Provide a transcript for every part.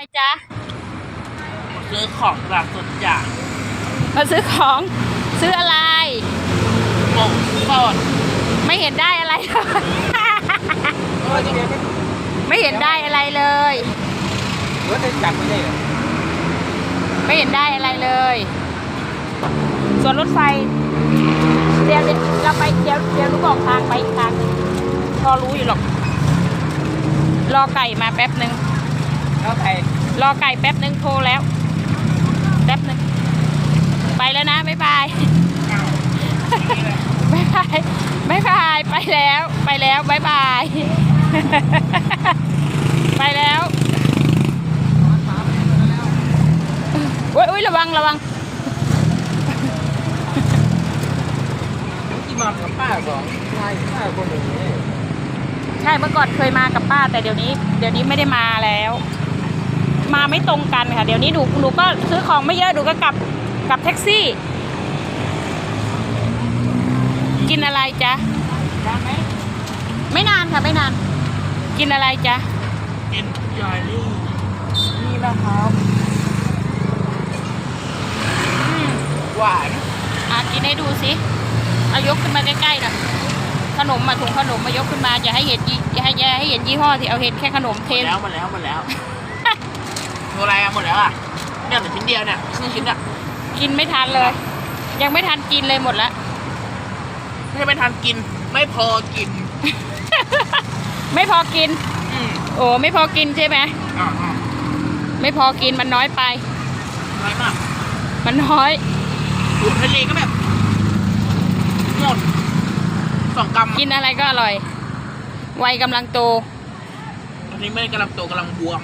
ไปจ๊ะซื้อของหลักสุดอย่างมาซื้อของซื้ออะไรหมกสดไม่เห็นได้อะไรเลย เออจะเดี๋ยวไม่เห็นได้อะไรเลยรถจะจับไม่ได้เหรอไม่เห็นได้อะไรเลย ส่วนรถไฟเดี๋ยวเดี๋ยวเราไปเดี๋ยวเดี๋ยวรู้บอกทางไปอีกทางหนึ่งพอรู้อยู่หรอก รอไก่มาแป๊บหนึ่ง แล้วใครรอไก่แป๊บหนึ่งโทรแล้ว แป๊บหนึ่งไปแล้วนะ บ๊ายบาย บ๊ายบาย บ๊ายบาย ไปแล้ว ไปแล้ว บ๊ายบาย ไปแล้วโอ้ยโอ้ยระวัง ระวังที่มากับป้าสองชายป้าคนหนึ่งนี่ใช่เมื่อก่อนเคยมากับป้าแต่เดี๋ยวนี้ เดี๋ยวนี้ไม่ได้มาแล้ว มาไม่ตรงกันค่ะ เดี๋ยวนี้หนูหนูก็ซื้อของไม่เยอะหนูก็กลับกลับแท็กซี่ กินอะไรจ๊ะได้ไหมไม่นานค่ะไม่นาน กินอะไรจ๊ะกินจอยลี่นี่นะครับหวานอะกินให้ดูสิเอายกขึ้นมาใกล้ๆหน่อยขนมมาถุงขนมมายกขึ้นมาอย่าให้เห็นยี่อย่าให้อย่าให้เห็นยี่ห้อที่เอาเห็นแค่ขนมเทหมดแล้วหมดแล้วหมดแล้ว ตัวอะไรอะหมดแล้วอะเนี่ยเหลือชิ้นเดียวเนี่ยครึ่งชิ้นอะกินไม่ทันเลย ยังไม่ทันกินเลยหมดละไม่ไปทานกิน ไม่พอกิน ไม่พอกิน อืมโอ้ไม่พอกินใช่ไหมอ่าอ่าไม่พอกินมันน้อยไป น้อยมากมันน้อยอยู่ทะเลก็แบบหมดสองกำกินอะไรก็อร่อย วัยกำลังโต อันนี้ไม่ได้กำลังโตกำลังบวม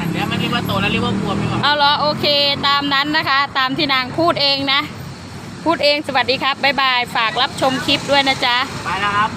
อันเนี้ยไม่เรียกว่าโตแล้วเรียกว่าบวมดีกว่าเอาเหรอโอเคตามนั้นนะคะ ตามที่นางพูดเองนะ พูดเองสวัสดีครับบ๊ายบาย ฝากรับชมคลิปด้วยนะจ๊ะ ไปแล้วครับ